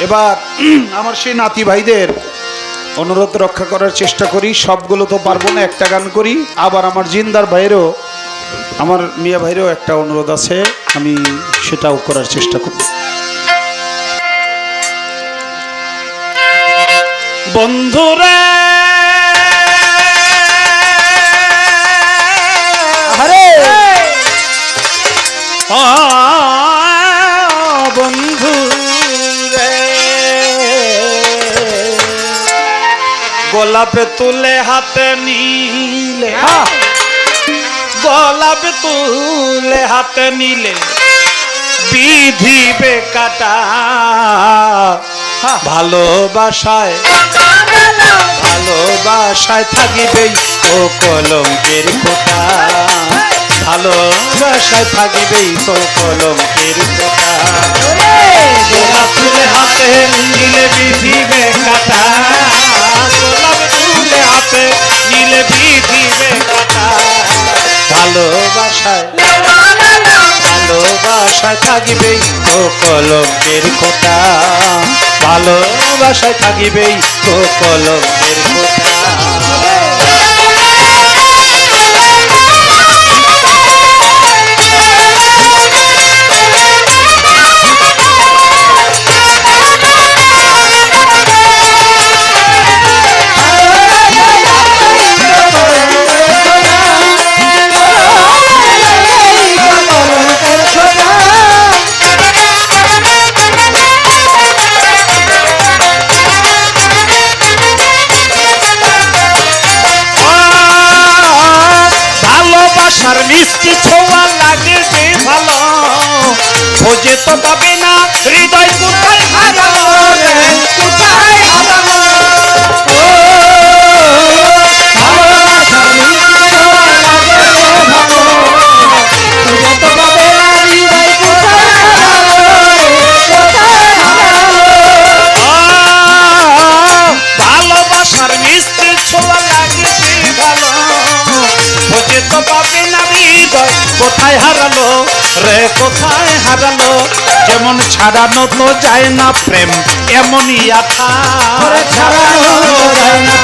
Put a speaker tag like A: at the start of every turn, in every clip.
A: এবার আমার সেই নাতি ভাইদের অনুরোধ রক্ষা করার চেষ্টা করি। সবগুলো তো পারব না, একটা গান করি। আবার আমার জিন্দার ভাইয়েরও, আমার মিয়া ভাইয়েরও একটা অনুরোধ আছে। আমি সেটাও করার চেষ্টা করি বন্ধুরা গোলাপে তুলে হাতে নিলে। গোলাপে তুলে হাতে নিলে বিধিবে কাটা।
B: হ্যাঁ।
A: ভালোবাসায় ভালোবাসায় থাকিবেই ও কলঙ্কের খোটা ভালোবাসায় থাকিবেই তো কলঙ্কের কোটা গোলাপ তুলে হাতে নিলে বিধিবে কাটা। তুলে হাতে, নিলে বিধিবে কাটা। ভালোবাসায় ভালোবাসায় থাকিবেই তো কলমের কথা ভালোবাসায় থাকিবেই তো কলঙ্কের মিষ্টি ছোঁয়া লাগে যে ভালো। খোঁজে তো পাবে না হৃদয় কোথায় রে? কোথায় কোথায় হারালো? রে কোথায় হারালো? যেমন ছাড়ানো তো যায় না প্রেম এমনই আঠা ছাড়ানো যায় না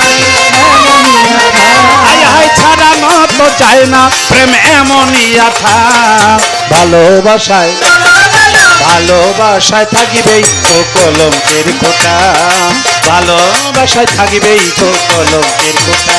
A: ছাড়ানো তো যায় না প্রেম এমনই আথা ভালোবাসায় ভালোবাসায় থাকিবেই তো কলঙ্কের খোটা ভালোবাসায় থাকিবেই তো কলঙ্কের খোটা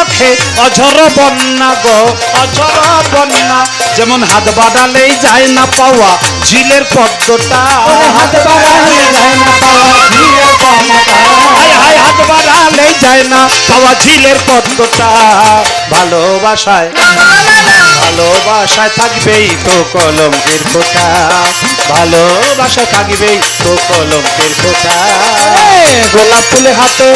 A: চোখে অঝর বন্যা গো অঝর বন্যা। যেমন হাত বাড়ালেই যায় না পাওয়া ঝিলের পদ্মটা। হাত বাড়ালেই যায় না পাওয়া ঝিলের পদ্মটা। হায় হাত বাড়ালেই যায় না পাওয়া ঝিলের পদ্মটা। ভালোবাসায় ভালোবাসায় থাকবেই তো কলঙ্কের ফোটা। ভালোবাসা থাকবেই তো কলঙ্কের ফোটা। গোলাপ ফুলে হাতে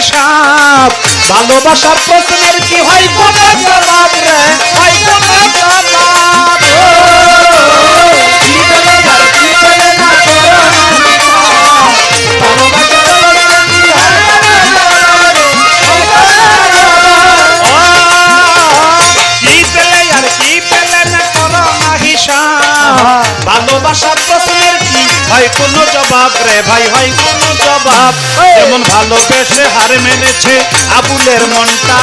A: হিসাব। ভালোবাসার প্রশ্নের কি হয় কোনো জবাব রে? হয় কোনো জবাব কথাই হয় কোনো জবাব। যেমন ভালোবেসে হার মেনেছে আবুলের মনটা।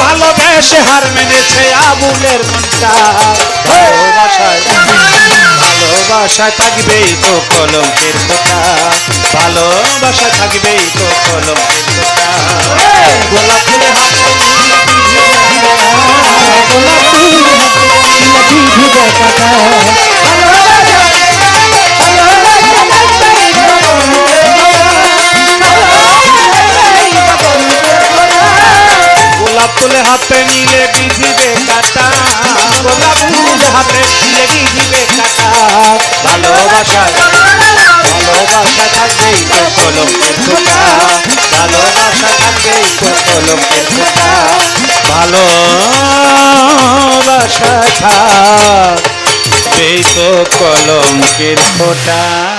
A: ভালোবেসে হার মেনেছে আবুলের মনটা। ভালোবাসায় ভালোবাসায় থাকবেই তো কলঙ্কের ফোঁটা ভালোবাসা থাকবেই তো কলঙ্কের ফোঁটা গোলাপ ফুলে হাত ফুলে হাতে নিলে বিধিবে কাটা। গোলাপ ফুলে হাতে নিলে বিধিবে কাটা। ভালোবাসা ভালোবাসা থাকবেই তো কলঙ্কের ফোঁটা। ভালোবাসা থাকবেই তো কলঙ্কের ফোঁটা। ভালোবাসা তো কলঙ্কের ফোঁটা।